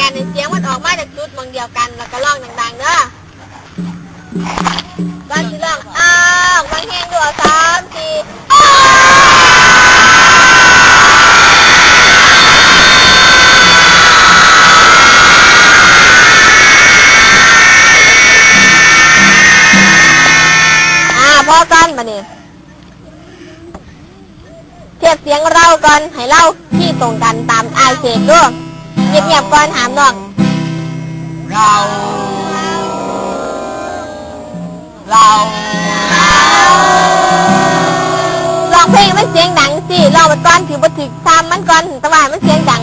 กันให้เสียงมันออกมาจากจุดมองเดียวกัน แล้วก็ร้องดังๆเด้อก่อนสิร้องอ้าวฟังเพลงดูเอาสามสี่อ้าวอ่อกันมาเนี่ยเทียบเสียงเราก่อนให้เราที่ตรงกันตามไอเสกด้วย เงียบๆก่อนหามน้อง เรา เราร้องเพลงมันเสียงดังสิร้องมันก่อนถือบ่ถึกซ้ำมันก่อนแต่ว่าให้มันเสียงดัง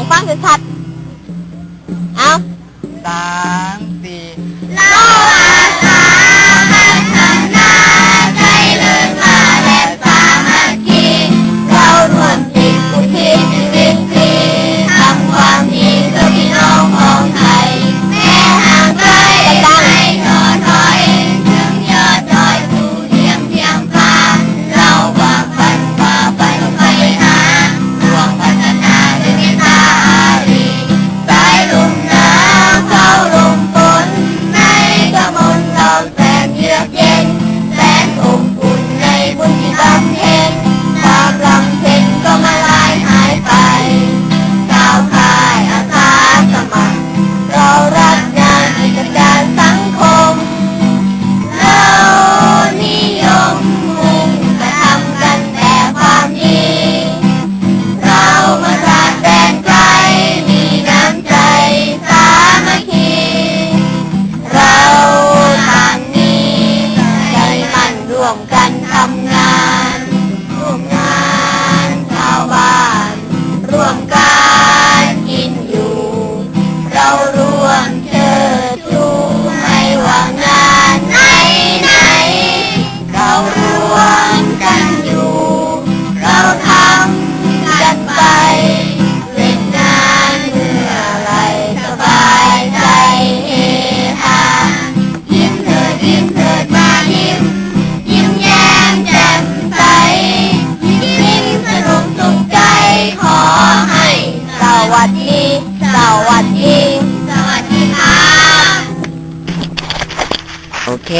กันทำงานร่วมงาน วัสดี สวัสดี สวัสดีค่ะ โอเค